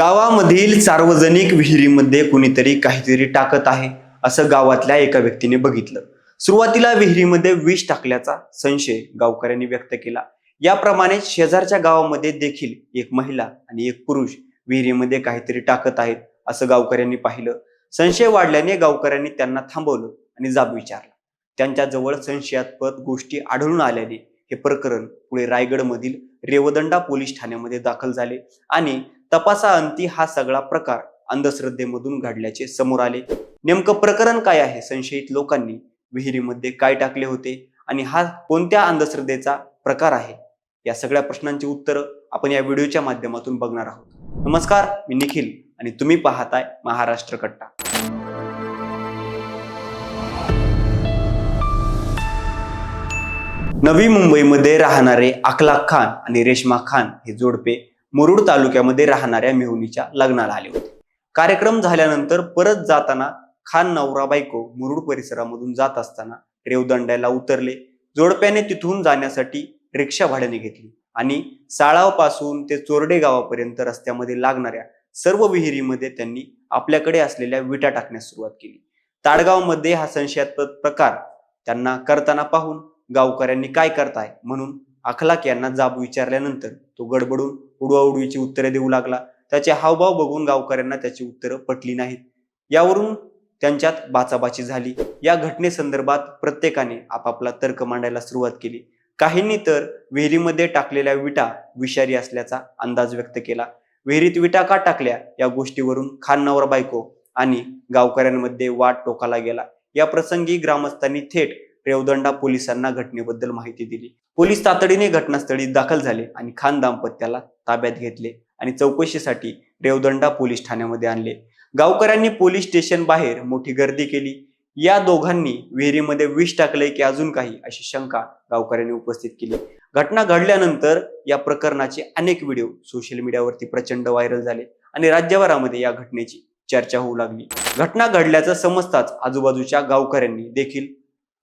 गावामधील सार्वजनिक विहिरीमध्ये कुणीतरी काहीतरी टाकत आहे असं गावातल्या एका व्यक्तीने बघितलं. सुरुवातीला विहिरीमध्ये विष टाकल्याचा संशय गावकऱ्यांनी व्यक्त केला. याप्रमाणे शेजारच्या गावामध्ये देखील एक महिला आणि एक पुरुष विहिरीमध्ये काहीतरी टाकत आहेत असं गावकऱ्यांनी पाहिलं. संशय वाढल्याने गावकऱ्यांनी त्यांना थांबवलं आणि जाब विचारला. त्यांच्या जवळ संशयास्पद गोष्टी आढळून आल्याने हे प्रकरण पुढे रायगडमधील रेवदंडा पोलीस ठाण्यामध्ये दाखल झाले आणि तपासाअंती हा सगळा प्रकार अंधश्रद्धेमधून घडल्याचे समोर आले. नेमकं प्रकरण काय आहे? संशयित लोकांनी विहिरीमध्ये काय टाकले होते? आणि हा कोणत्या अंधश्रद्धेचा प्रकार आहे? या सगळ्या प्रश्नांची उत्तरं आपण या व्हिडिओच्या माध्यमातून बघणार आहोत. नमस्कार मी निखिल आणि तुम्ही पाहताय महाराष्ट्र कट्टा. नवी मुंबईमध्ये राहणारे अखलाक खान आणि रेशमा खान हे जोडपे मुरुड तालुक्यामध्ये राहणाऱ्या मेहुणीच्या लग्नाला आले होते. कार्यक्रम झाल्यानंतर परत जाताना खान नवरा बायको मुरुड परिसरामधून जात असताना रेवदंड्याला उतरले. जोडप्याने तिथून जाण्यासाठी रिक्षा भाड्याने घेतली आणि साळावपासून ते चोरडे गावापर्यंत रस्त्यामध्ये लागणाऱ्या सर्व विहिरीमध्ये त्यांनी आपल्याकडे असलेल्या विटा टाकण्यास सुरुवात केली. ताडगावमध्ये हा संशयास्पद प्रकार त्यांना करताना पाहून गावकऱ्यांनी काय करताय? म्हणून अखलाक यांना जाब विचारल्यानंतर तो गडबडून उडवाउडवीची उत्तरे देऊ लागला. त्याचे हावभाव बघून गावकऱ्यांना त्याची उत्तरं पटली नाहीत. यावरून त्यांच्यात बाचाबाची झाली. या घटनेसंदर्भात प्रत्येकाने आपापला तर्क मांडायला सुरुवात केली. काहींनी तर विहिरीमध्ये टाकलेल्या विटा विषारी असल्याचा अंदाज व्यक्त केला. विहिरीत विटा का टाकल्या? या गोष्टीवरून खान नवरा बायको आणि गावकऱ्यांमध्ये वाद टोकाला गेला. या प्रसंगी ग्रामस्थांनी थेट रेवदंडा पोलिसांना घटनेबद्दल माहिती दिली. पोलीस तातडीने घटनास्थळी दाखल झाले आणि खान दाम्पत्याला ताब्यात घेतले आणि चौकशीसाठी रेवदंडा पोलीस ठाण्यामध्ये आणले. गावकऱ्यांनी पोलीस स्टेशन बाहेर मोठी गर्दी केली. या दोघांनी विहिरीमध्ये विष टाकले की अजून काही अशी शंका गावकऱ्यांनी उपस्थित केली. घटना घडल्यानंतर या प्रकरणाचे अनेक व्हिडिओ सोशल मीडियावरती प्रचंड व्हायरल झाले आणि राज्यभरामध्ये या घटनेची चर्चा होऊ लागली. घटना घडल्याचं समजताच आजूबाजूच्या गावकऱ्यांनी देखील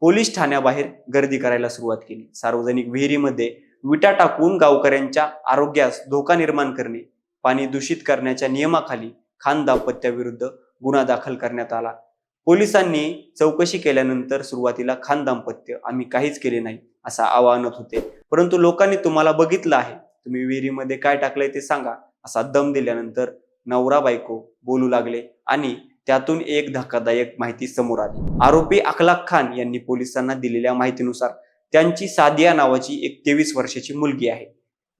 पोलीस ठाण्याबाहेर गर्दी करायला सुरुवात केली. सार्वजनिक विहिरीमध्ये विटा टाकून गावकऱ्यांच्या आरोग्यास धोका निर्माण करणे पाणी दूषित करण्याच्या नियमाखाली खान दाम्पत्याविरुद्ध गुन्हा दाखल करण्यात आला. पोलिसांनी चौकशी केल्यानंतर सुरुवातीला खान दाम्पत्य आम्ही काहीच केले नाही असा आवाहनत होते. परंतु लोकांनी तुम्हाला बघितलं आहे. तुम्ही विहिरीमध्ये काय टाकलंय ते सांगा असा दम दिल्यानंतर नवरा बायको बोलू लागले आणि त्यातून एक धक्कादायक माहिती समोर आली. आरोपी अखलाक खान यांनी पोलिसांना दिलेल्या माहितीनुसार त्यांची सादिया नावाची एक तेवीस वर्षाची मुलगी आहे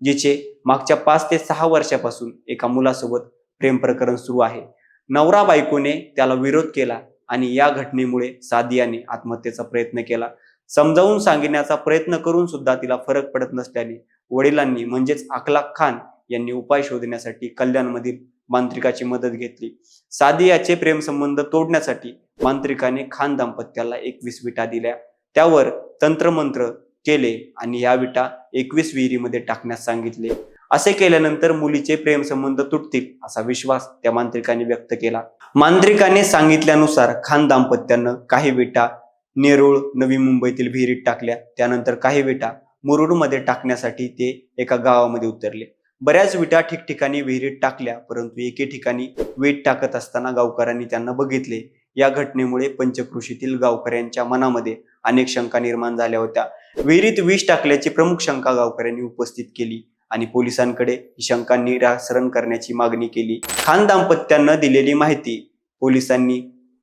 जिचे मागच्या पाच ते सहा वर्षापासून एका मुलासोबत प्रेम प्रकरण सुरू आहे. नवरा बायकोने त्याला विरोध केला आणि या घटनेमुळे सादियाने आत्महत्येचा प्रयत्न केला. समजावून सांगण्याचा प्रयत्न करून सुद्धा तिला फरक पडत नसल्याने वडिलांनी म्हणजेच अखलाक खान यांनी उपाय शोधण्यासाठी कल्याणमधील मांत्रिकाची मदत घेतली. सादियाचे प्रेमसंबंध तोडण्यासाठी मांत्रिकाने खान दाम्पत्याला एकवीस विटा दिल्या. त्यावर तंत्रमंत्र केले आणि या विटा एकवीस विहिरीमध्ये टाकण्यास सांगितले. असे केल्यानंतर मुलीचे प्रेमसंबंध तुटतील असा विश्वास त्या मांत्रिकाने व्यक्त केला. मांत्रिकाने सांगितल्यानुसार खान दाम्पत्यानं काही विटा नेरूळ नवी मुंबईतील विहिरीत टाकल्या. त्यानंतर काही विटा मुरुडमध्ये टाकण्यासाठी ते एका गावामध्ये उतरले. बऱ्याच विटा ठिकठिकाणी विहिरीत टाकल्या परंतु एके ठिकाणी वीट टाकत असताना गावकऱ्यांनी त्यांना बघितले. या घटनेमुळे पंचकृषीतील गावकऱ्यांच्या मनामध्ये अनेक शंका निर्माण झाल्या होत्या. विहिरीत विष टाकल्याची प्रमुख शंका गावकऱ्यांनी उपस्थित केली आणि पोलिसांकडे ही शंका निरासरण करण्याची मागणी केली. खान दाम्पत्यांना दिलेली माहिती पोलिसांनी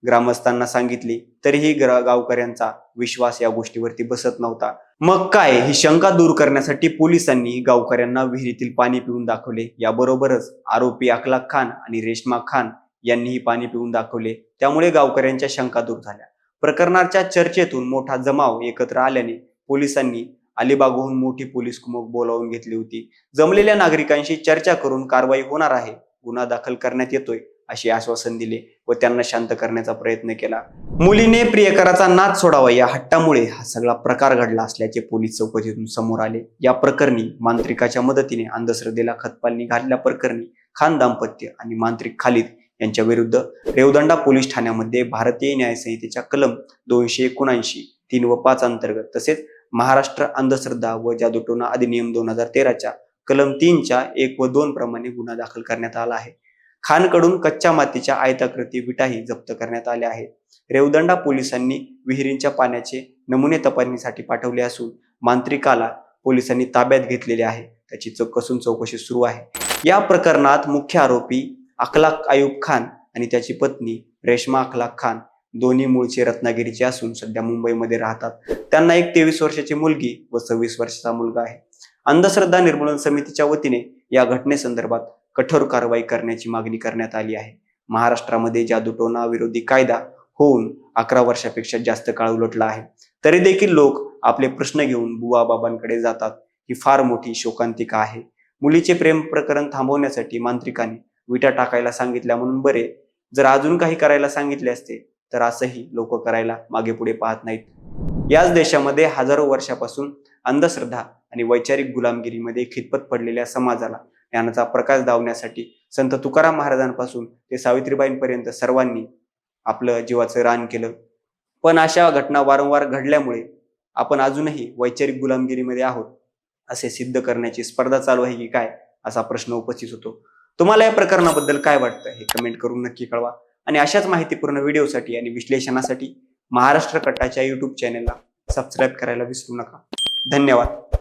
ग्रामस्थांना सांगितली तरीही गावकऱ्यांचा विश्वास या गोष्टीवरती बसत नव्हता. मग काय? ही शंका दूर करण्यासाठी पोलिसांनी गावकऱ्यांना विहिरीतील पाणी पिऊन दाखवले. याबरोबरच आरोपी अखलाक खान आणि रेशमा खान यांनीही पाणी पिऊन दाखवले. त्यामुळे गावकऱ्यांच्या शंका दूर झाल्या. प्रकरणाच्या चर्चेतून मोठा जमाव एकत्र आल्याने पोलिसांनी अलिबागहून मोठी पोलीस कुमक बोलावून घेतली होती. जमलेल्या नागरिकांशी चर्चा करून कारवाई होणार आहे. गुन्हा दाखल करण्यात येतोय. असे आश्वासन दिले व त्यांना शांत करण्याचा प्रयत्न केला. मुलीने प्रियकराचा नाच सोडावा या हट्टामुळे हा सगळा प्रकार घडला असल्याचे पोलीस चौकशीतून समोर आले. या प्रकरणी मांत्रिकाच्या मदतीने अंधश्रद्धेला खतपालनी घातल्या प्रकरणी खान दाम्पत्य आणि मांत्रिक खालिद यांच्या विरुद्ध रेवदंडा पोलीस ठाण्यामध्ये भारतीय न्याय संहितेच्या कलम दोनशे एकोणऐंशी तीन व पाच अंतर्गत तसेच महाराष्ट्र अंधश्रद्धा व जादूटोना अधिनियम दोन हजार तेराच्या कलम तीनच्या एक व दोन प्रमाणे गुन्हा दाखल करण्यात आला आहे. खानकडून कच्च्या मातीच्या आयताकृती विटाही जप्त करण्यात आल्या आहेत. रेवदंडा पोलिसांनी विहिरींच्या पाण्याचे नमुने तपासणीसाठी पाठवले असून मांत्रिकाला पोलिसांनी ताब्यात घेतलेले आहे. त्याची चौकसून चौकशी सुरू आहे. या प्रकरणात मुख्य आरोपी अखलाक आयुब खान आणि त्याची पत्नी रेश्मा अखलाक खान दोन्ही मूळचे रत्नागिरीचे असून सध्या मुंबईमध्ये राहतात. त्यांना एक तेवीस वर्षाची मुलगी व सव्वीस वर्षाचा मुलगा आहे. अंधश्रद्धा निर्मूलन समितीच्या वतीने या घटनेसंदर्भात कठोर कारवाई करण्याची मागणी करण्यात आली आहे. महाराष्ट्रामध्ये जादूटोना विरोधी कायदा होऊन अकरा वर्षापेक्षा जास्त काळ उलटला आहे. तरी देखील लोक आपले प्रश्न घेऊन बुवा बाबांकडे जातात. ही फार मोठी शोकांतिका आहे. मुलीचे प्रेम प्रकरण थांबवण्यासाठी मांत्रिकाने विटा टाकायला सांगितल्या म्हणून बरे. जर अजून काही करायला सांगितले असते तर असंही लोक करायला मागे पुढे पाहत नाहीत. याच देशामध्ये हजारो वर्षापासून अंधश्रद्धा आणि वैचारिक गुलामगिरीमध्ये खितपत पडलेल्या समाजाला ज्ञानाचा प्रकाश दावण्यासाठी संत तुकाराम महाराजांपासून ते सावित्रीबाईंपर्यंत सर्वांनी आपलं जीवाचं रान केलं. पण अशा घटना वारंवार घडल्यामुळे आपण अजूनही वैचारिक गुलामगिरीमध्ये आहोत असे सिद्ध करण्याची स्पर्धा चालू आहे की काय असा प्रश्न उपस्थित होतो. तुम्हाला या प्रकरणाबद्दल काय वाटतं हे कमेंट करून नक्की कळवा. आणि अशाच माहितीपूर्ण व्हिडिओसाठी आणि विश्लेषणासाठी महाराष्ट्र कट्टाच्या युट्यूब चॅनेलला सबस्क्राईब करायला विसरू नका. धन्यवाद.